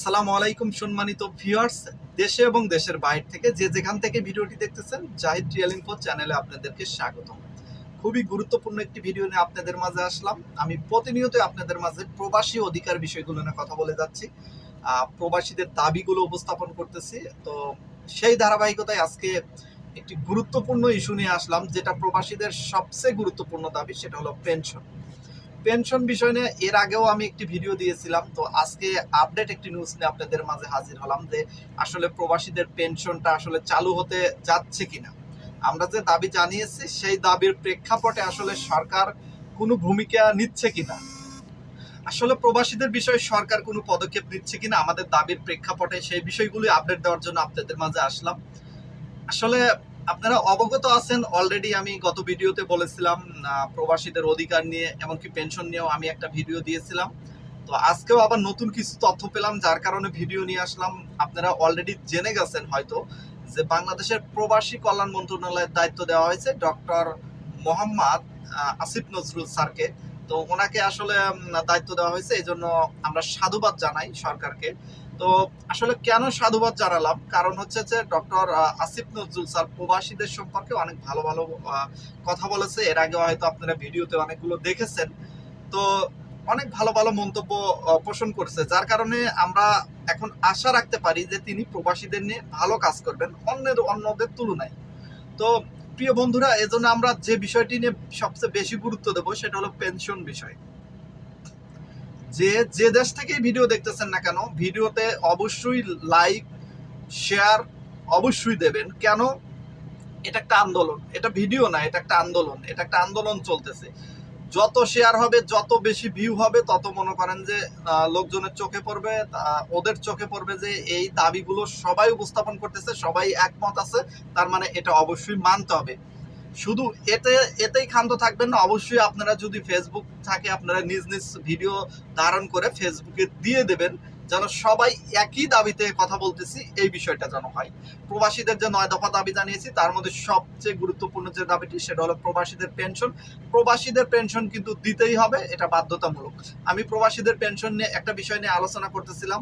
আসসালামু আলাইকুম, সম্মানিত ভিউয়ার্স দেশে এবং দেশের বাইরে থেকে যে যেখান থেকে ভিডিওটি দেখতেছেন, জাহিদ রিয়েল ইনফো চ্যানেলে আপনাদেরকে স্বাগতম। খুবই গুরুত্বপূর্ণ একটি ভিডিও নিয়ে আপনাদের মাঝে আসলাম। আমি প্রতিনিয়ত আপনাদের মাঝে প্রবাসী অধিকার বিষয়গুলো নিয়ে কথা বলে যাচ্ছি। প্রবাসীদের দাবিগুলো উপস্থাপন করতেছি। তো সেই ধারাবাহিকতায় আজকে একটি গুরুত্বপূর্ণ ইস্যু নিয়ে আসলাম, যেটা প্রবাসীদের সবচেয়ে গুরুত্বপূর্ণ দাবি, সেটা হলো পেনশন পেনশন বিষয় নিয়ে এর আগেও আমি একটি ভিডিও দিয়েছিলাম। তো আজকে আপডেট একটি নিউজ নিয়ে আপনাদের মাঝে হাজির হলাম যে আসলে প্রবাসীদের পেনশনটা আসলে চালু হতে যাচ্ছে কিনা। আমরা যে দাবি জানিয়েছি, সেই দাবির প্রেক্ষাপটে আসলে সরকার কোনো ভূমিকা নিচ্ছে কিনা। আসলে প্রবাসীদের বিষয়ে সরকার কোনো পদক্ষেপ নিচ্ছে কিনা, আমাদের দাবির প্রেক্ষাপটে সেই বিষয়গুলি আপডেট দেওয়ার জন্য আপনাদের মাঝে আসলাম। আসলে আপনারা অবগত আছেন অলরেডি আমি গত ভিডিওতে বলেছিলাম প্রবাসীদের অধিকার নিয়ে, এমনকি পেনশন নিয়েও আমি একটা ভিডিও দিয়েছিলাম। তো আজকেও আবার নতুন কিছু তথ্য পেলাম, যার কারণে ভিডিও নিয়ে আসলাম। আপনারা অলরেডি জেনে গেছেন হয়তো যে বাংলাদেশের প্রবাসী কল্যাণ মন্ত্রণালয়ের দায়িত্ব দেওয়া হয়েছে ডক্টর মোহাম্মদ আসিফ নজরুল স্যারকে। তো ওনাকে আসলে দায়িত্ব দেওয়া হয়েছে এই জন্য আমরা সাধুবাদ জানাই সরকারকে। তো আসলে কেন সাধুবাদ জানালাম? কারণ হচ্ছে যে ডক্টর আসিফ নজরুল স্যার প্রবাসীদের সম্পর্কে অনেক ভালো ভালো কথা বলেছে। এর আগে হয়তো আপনারা ভিডিওতে অনেকগুলো দেখেছেন। তো অনেক ভালো ভালো মন্তব্য পোষণ করছে। যার কারণে আমরা এখন আশা রাখতে পারি যে তিনি প্রবাসীদের নিয়ে ভালো কাজ করবেন, অন্যের, অন্যদের তুলনায়। তো প্রিয় বন্ধুরা, এজন্য আমরা যে বিষয়টি নিয়ে সবচেয়ে বেশি গুরুত্ব দেব সেটা হলো পেনশন বিষয়। যে যে দেশ থেকে ভিডিও দেখতেছেন না কেন, ভিডিওতে অবশ্যই লাইক শেয়ার অবশ্যই দেবেন। কেন? এটা একটা আন্দোলন। এটা ভিডিও না, এটা একটা আন্দোলন। এটা একটা আন্দোলন চলতেছে। যত শেয়ার হবে, যত বেশি ভিউ হবে, তত মনে করেন যে লোকজনের চোখে পড়বে ওদের চোখে পড়বে যে, এই দাবিগুলো সবাই উপস্থাপন করতেছে, সবাই একমত আছে, তার মানে এটা অবশ্যই মানতে হবে। শুধু এতে, এতেই ক্ষান্ত থাকবেন না, অবশ্যই আপনারা যদি ফেসবুক থাকে, আপনারা নিজ নিজ ভিডিও ধারণ করে ফেসবুকে দিয়ে দেবেন যেন সবাই একই দাবিতে কথা বলতেছি, এই বিষয়টা যেন হয়। প্রবাসীদের যে নয় দফা দাবি জানিয়েছি, তার মধ্যে সবচেয়ে গুরুত্বপূর্ণ যে দাবিটি, সেটা হলো প্রবাসীদের পেনশন। প্রবাসীদের পেনশন কিন্তু দিতেই হবে, এটা বাধ্যতামূলক। আমি প্রবাসীদের পেনশন নিয়ে একটা বিষয় নিয়ে আলোচনা করতেছিলাম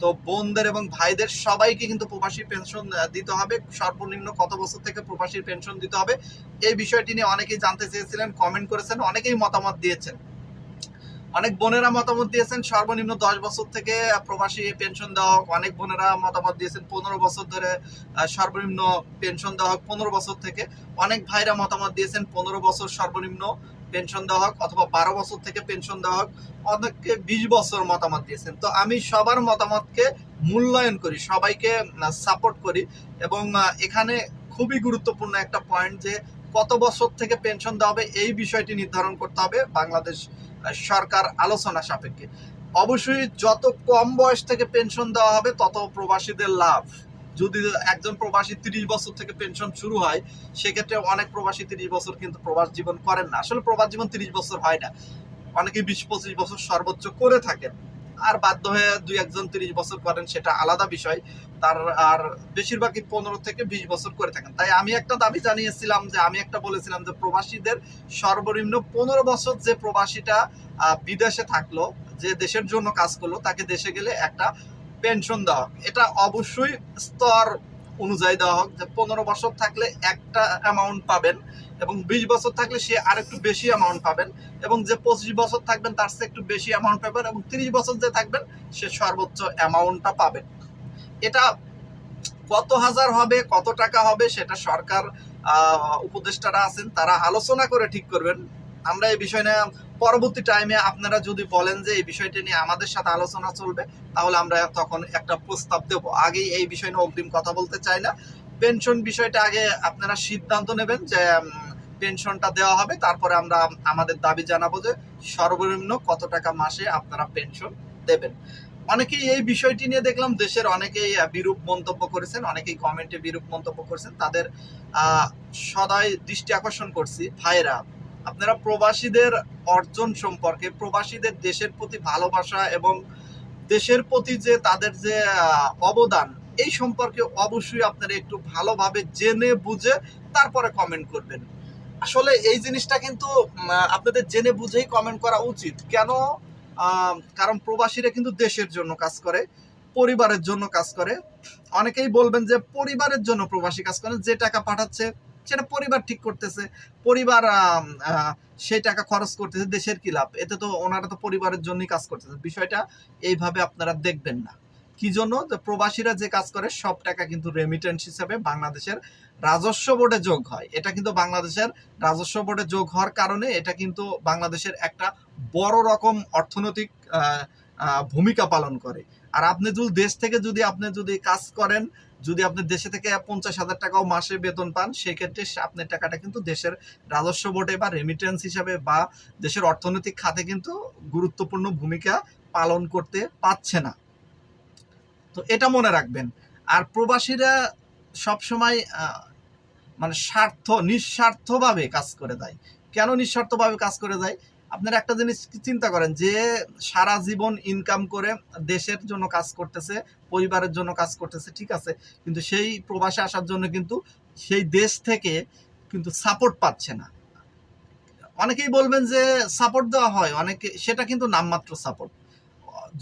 তো বোনদের এবং ভাইদের সবাইকে কিন্তু প্রবাসী পেনশন দিতে হবে। সর্বনিম্ন কত বছর থেকে প্রবাসীর পেনশন দিতে হবে, এই বিষয়টি নিয়ে অনেকেই জানতে চেয়েছিলেন, কমেন্ট করেছেন, অনেকেই মতামত দিয়েছেন। অনেক বোনেরা মতামত দিয়েছেন, সর্বনিম্ন দশ বছর থেকে প্রবাসী পেনশন দেওয়া হোক, অনেক বোনেরা মতামত দিয়েছেন, পনেরো বছর ধরে সর্বনিম্ন পেনশন দেওয়া হোক, পনেরো বছর থেকে। অনেক ভাইরা মতামত দিয়েছেন, পনেরো বছর সর্বনিম্ন পেনশন দেওয়া হোক, অথবা বারো বছর থেকে পেনশন দেওয়া হোক, অনেককে বিশ বছর মতামত দিয়েছেন। তো আমি সবার মতামতকে মূল্যায়ন করি, সবাইকে সাপোর্ট করি এবং এখানে খুবই গুরুত্বপূর্ণ একটা পয়েন্ট যে কত বছর থেকে পেনশন দেওয়া হবে, এই বিষয়টি নির্ধারণ করতে হবে। বাংলাদেশ সরকার আলোচনা সাপেক্ষে। অবশ্যই যত কম বয়স থেকে পেনশন দেওয়া হবে, তত প্রবাসীদের লাভ। যদি একজন প্রবাসী তিরিশ বছর থেকে পেনশন শুরু হয়, সেক্ষেত্রে অনেক প্রবাসী তিরিশ বছর কিন্তু প্রবাস জীবন করেন না। আসলে প্রবাস জীবন তিরিশ বছর হয় না। অনেকে বিশ পঁচিশ বছর সর্বোচ্চ করে থাকেন। আর বাধ্য হয়ে দুই একজন তিরিশ বছর করেন সেটা আলাদা বিষয়। তার আর বেশিরভাগই পনেরো থেকে বিশ বছর করে থাকেন। তাই আমি একটা দাবি জানিয়েছিলাম যে, আমি একটা বলেছিলাম যে, প্রবাসীদের সর্বনিম্ন পনেরো বছর যে প্রবাসীটা বিদেশে থাকল, যে দেশের জন্য কাজ করল, তাকে দেশে গেলে একটা পেনশন দেওয়া এটা অবশ্যই স্তর অনুযায়ী দেওয়া হোক যে পনেরো বছর থাকলে একটা অ্যামাউন্ট পাবেন এবং বিশ বছর থাকলে সে আর একটু বেশি অ্যামাউন্ট পাবেন এবং যে পঁচিশ বছর থাকবেন তার চেয়ে একটু বেশি অ্যামাউন্ট পাবেন এবং তিরিশ বছর যে থাকবেন সে সর্বোচ্চ অ্যামাউন্টটা পাবেন। এটা কত হাজার হবে, কত টাকা হবে সেটা সরকার উপদেষ্টারা আছেন, তারা আলোচনা করে ঠিক করবেন। আমরা এই বিষয় নিয়ে পরবর্তী টাইমে আপনারা যদি বলেন যে এই বিষয়টি নিয়ে আমাদের সাথে আলোচনা চলবে, তাহলে আমরা তখন একটা প্রস্তাব দেব। আগেই এই বিষয় নিয়ে অগ্রিম কথা বলতে চাই না। পেনশন বিষয়টা আগে আপনারা সিদ্ধান্ত নেবেন যে পেনশনটা দেওয়া হবে। তারপরে আমরা আমাদের দাবি জানাব যে সর্বনিম্ন কত টাকা মাসে আপনারা পেনশন দেবেন। অনেকেই এই বিষয়টি নিয়ে দেখলাম, দেশের অনেকেই বিরূপ মন্তব্য করেছেন, অনেকেই কমেন্টে বিরূপ মন্তব্য করেছেন। তাদের সদাই দৃষ্টি আকর্ষণ করছি ভাইরা আপনারা প্রবাসীদের অর্জন সম্পর্কে, প্রবাসীদের দেশের প্রতি ভালোবাসা এবং দেশের প্রতি যে তাদের যে অবদান, এই সম্পর্কে অবশ্যই আপনারা একটু ভালোভাবে জেনে বুঝে তারপরে কমেন্ট করবেন। আসলে এই জিনিসটা কিন্তু আপনাদের জেনে বুঝেই কমেন্ট করা উচিত। কেন? কারণ প্রবাসীরা কিন্তু দেশের জন্য কাজ করে, পরিবারের জন্য কাজ করে। অনেকেই বলবেন যে, পরিবারের জন্য প্রবাসী কাজ করেন যে টাকা পাঠাচ্ছে সেটা পরিবার ঠিক করতেছে, পরিবার সেই টাকা খরচ করতেছে, দেশের কি লাভ? এতে তো ওনারা তো পরিবারের জন্যই কাজ করতেছে। বিষয়টা এইভাবে আপনারা দেখবেন না। কি জন্য? যে প্রবাসীরা যে কাজ করে, সব টাকা কিন্তু রেমিটেন্স হিসাবে বাংলাদেশের রাজস্ব বোর্ডে যোগ হয়। এটা কিন্তু বাংলাদেশের রাজস্ব বোর্ডে যোগ হওয়ার কারণে এটা কিন্তু বাংলাদেশের একটা বড় রকম অর্থনৈতিক ভূমিকা পালন করে। আর আপনি যদি দেশ থেকে যদি আপনি যদি কাজ করেন যদি আপনি দেশে থেকে পঞ্চাশ হাজার টাকাও মাসে বেতন পান, সেক্ষেত্রে আপনার টাকাটা কিন্তু দেশের রাজস্ব বোর্ডে বা রেমিটেন্স হিসাবে বা দেশের অর্থনৈতিক খাতে কিন্তু গুরুত্বপূর্ণ ভূমিকা পালন করতে পারছে না। তো এটা মনে রাখবেন। আর প্রবাসীরা সবসময় মানে স্বার্থ, নিঃস্বার্থভাবে কাজ করে দেয়। কেন নিঃস্বার্থভাবে কাজ করে দেয়? আপনারা একটা জিনিস চিন্তা করেন, যে সারা জীবন ইনকাম করে দেশের জন্য কাজ করতেছে, পরিবারের জন্য কাজ করতেছে, ঠিক আছে, কিন্তু সেই প্রবাসে আসার জন্য কিন্তু সেই দেশ থেকে কিন্তু সাপোর্ট পাচ্ছে না। অনেকেই বলবেন যে সাপোর্ট দেওয়া হয়, অনেকে, সেটা কিন্তু নামমাত্র সাপোর্ট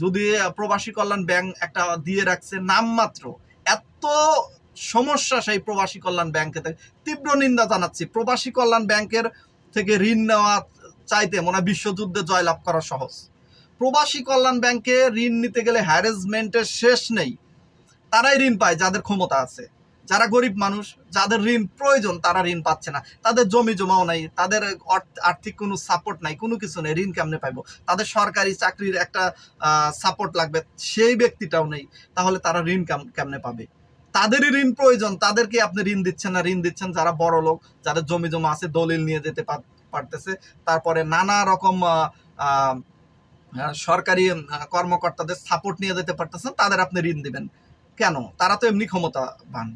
যদি প্রবাসী কল্যাণ ব্যাংক একটা দিয়ে রাখছে নামমাত্র, এত সমস্যা সেই প্রবাসী কল্যাণ ব্যাংকে থেকে। তীব্র নিন্দা জানাচ্ছি। প্রবাসী কল্যাণ ব্যাংকের থেকে ঋণ নেওয়া চাইতে মনে হয় বিশ্বযুদ্ধে জয়লাভ করা সহজ। প্রবাসী কল্যাণ ব্যাংকে ঋণ নিতে গেলে হ্যারাসমেন্টের শেষ নেই। তারাই ঋণ পায় যাদের ক্ষমতা আছে। যারা গরিব মানুষ, যাদের ঋণ প্রয়োজন, তারা ঋণ পাচ্ছে না। তাদের জমি জমাও নাই, তাদের আর্থিক কোনো সাপোর্ট নাই, কোনো কিছু নেই, ঋণ কেমনে পাইবো? তাদের সরকারি চাকরির একটা সাপোর্ট লাগবে, সেই ব্যক্তিটাও নেই। তাহলে তারা ঋণ কেমনে পাবে? তাদেরই ঋণ প্রয়োজন, তাদেরকে আপনি ঋণ দিচ্ছেন না, ঋণ দিচ্ছেন যারা বড় লোক যাদের জমি জমা আছে, দলিল নিয়ে যেতে পারতেছে। তারপরে নানা রকম সরকারি কর্মকর্তাদের সাপোর্ট নিয়ে যেতে পারতেছেন, তাদের আপনি ঋণ দিবেন। কেন? তারা তো এমনি ক্ষমতাবান।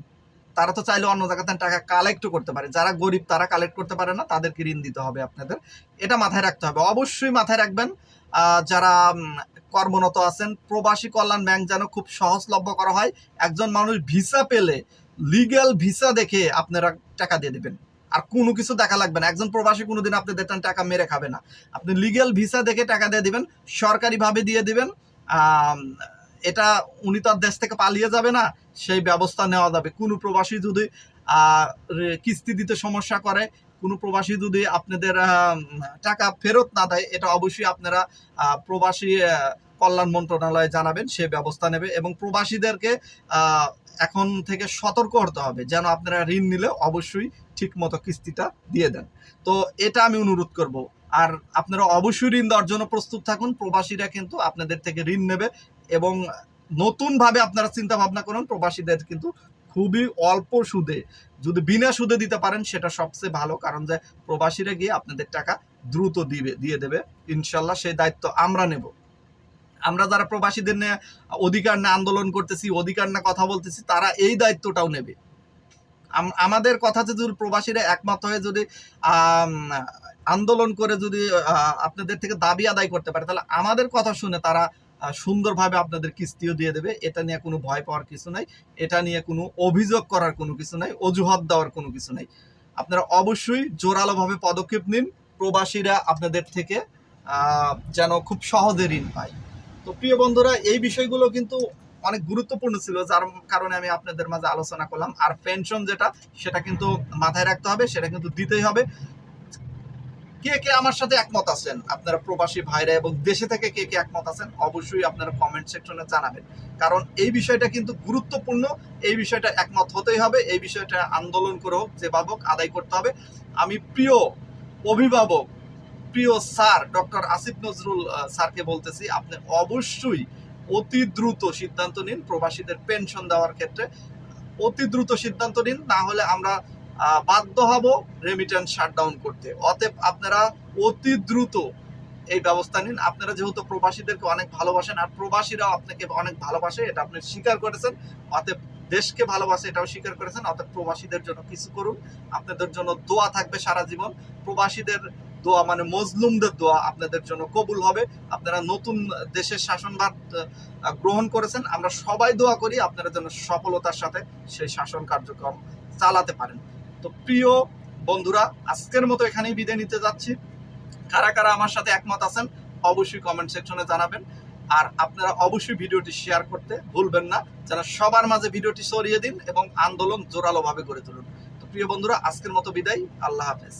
তারা তো চাইলে অন্য জায়গাতে টাকা কালেক্টও করতে পারে। যারা গরিব, তারা কালেক্ট করতে পারে না, তাদেরকে ঋণ দিতে হবে আপনাদের। এটা মাথায় রাখতে হবে। অবশ্যই মাথায় রাখবেন যারা কর্মরত আছেন, প্রবাসী কল্যাণ ব্যাংক যেন খুব সহজলভ্য করা হয়। একজন মানুষ ভিসা পেলে লিগ্যাল ভিসা দেখে আপনারা টাকা দিয়ে দিবেন। আর কোনো কিছু দেখা লাগবে না। একজন প্রবাসী কোনোদিন আপনি দেখতেন টাকা মেরে খাবে না। আপনি লিগ্যাল ভিসা দেখে টাকা দিয়ে দিবেন, সরকারিভাবে দিয়ে দিবেন এটা উনি তো দেশ থেকে পালিয়ে যাবে না, সেই ব্যবস্থা নেওয়া যাবে। কোনো প্রবাসী যদি কিস্তি দিতে সমস্যা করে, কোনো প্রবাসী যদি আপনাদের টাকা ফেরত না দেয়, এটা অবশ্যই আপনারা প্রবাসী কল্যাণ মন্ত্রণালয়ে জানাবেন, সে ব্যবস্থা নেবে এবং প্রবাসীদেরকে এখন থেকে সতর্ক হতে হবে, যেন আপনারা ঋণ নিলে অবশ্যই ঠিক মতো কিস্তিটা দিয়ে দেন। তো এটা আমি অনুরোধ করব। আর আপনারা অবশ্যই ঋণ দেওয়ার জন্য প্রস্তুত থাকুন, প্রবাসীরা কিন্তু আপনাদের থেকে ঋণ নেবে এবং নতুনভাবে আপনারা চিন্তা ভাবনা করুন, প্রবাসীদের কিন্তু খুবই অল্প সুদে, যদি বিনা সুদে দিতে পারেন সেটা সবচেয়ে ভালো, কারণ যে প্রবাসীরা গিয়ে আপনাদের টাকা দ্রুত দিবে, দিয়ে দেবে। ইনশাল্লাহ সেই দায়িত্ব আমরা নেব। আমরা যারা প্রবাসীদের নিয়ে অধিকার না আন্দোলন করতেছি, অধিকার না কথা বলতেছি, তারা এই দায়িত্বটাও নেবে। আম- আমাদের কথাতে যদি প্রবাসীরা একমত হয়ে যদি আন্দোলন করে যদি আপনাদের থেকে দাবি আদায় করতে পারে, তাহলে আমাদের কথা শুনে তারা সুন্দরভাবে আপনাদের কিস্তিও দিয়ে দেবে। এটা নিয়ে কোনো ভয় পাওয়ার কিছু নাই। এটা নিয়ে কোনো অভিযোগ করার কোনো কিছু নাই। অজুহাত দেওয়ার কোনো কিছু নাই। আপনারা অবশ্যই জোরালোভাবে পদক্ষেপ নিন। প্রবাসীরা আপনাদের থেকে যেন খুব সহজে ঋণ পায়। তো প্রিয় বন্ধুরা, এই বিষয়গুলো কিন্তু অনেক গুরুত্বপূর্ণ ছিল, যার কারণে আমি আপনাদের মাঝে আলোচনা করলাম। আর পেনশন যেটা, সেটা কিন্তু মাথায় রাখতে হবে, সেটা কিন্তু দিতেই হবে। কে কে আমার সাথে একমত আছেন? আপনারা প্রবাসী ভাইরা এবং দেশে থেকে কে কে একমত আছেন? অবশ্যই আপনারা কমেন্ট সেকশনে জানাবেন। কারণ এই বিষয়টা কিন্তু গুরুত্বপূর্ণ, এই বিষয়টা একমত হতেই হবে, এই বিষয়টা আন্দোলন করে হোক যেভাবে হোক, আদায় করতে হবে। আমি প্রিয় অভিভাবক প্রিয় স্যার, ডক্টর আসিফ নজরুল স্যারকে বলতেছি, আপনি অবশ্যই অতি দ্রুত সিদ্ধান্ত নিন, প্রবাসীদের পেনশন দেওয়ার ক্ষেত্রে। অতি দ্রুত সিদ্ধান্ত নিন, না হলে আমরা বাধ্য হব রেমিটেন্স শাটডাউন করতে। অতএব আপনারা অতি দ্রুত এই ব্যবস্থা নিন। আপনারা যেহেতু প্রবাসীদেরকে অনেক ভালোবাসেন, আর প্রবাসীরাও আপনাকে অনেক ভালোবাসে, এটা আপনি স্বীকার করেছেন, অতএব দেশকে ভালোবাসে, এটাও স্বীকার করেছেন। অতএব প্রবাসীদের জন্য কিছু করুন। আপনাদের জন্য দোয়া থাকবে সারা জীবন। প্রবাসীদের দোয়া মানে মজলুমদের দোয়া আপনাদের জন্য কবুল হবে। আপনারা নতুন দেশের শাসনভার গ্রহণ করেছেন। আমরা সবাই দোয়া করি আপনারা যেন সফলতার সাথে সেই শাসন কার্যক্রম চালাতে পারেন। তো প্রিয় বন্ধুরা, আজকের মতো এখানেই বিদায় নিতে যাচ্ছি। কারা কারা আমার সাথে একমত আছেন, অবশ্যই কমেন্ট সেকশনে জানাবেন। আর আপনারা অবশ্যই ভিডিওটি শেয়ার করতে ভুলবেন না, যেন সবার মাঝে ভিডিওটি ছড়িয়ে দিন এবং আন্দোলন জোরালোভাবে গড়ে তুলুন। তো প্রিয় বন্ধুরা, আজকের মতো বিদায়। আল্লাহ হাফেজ।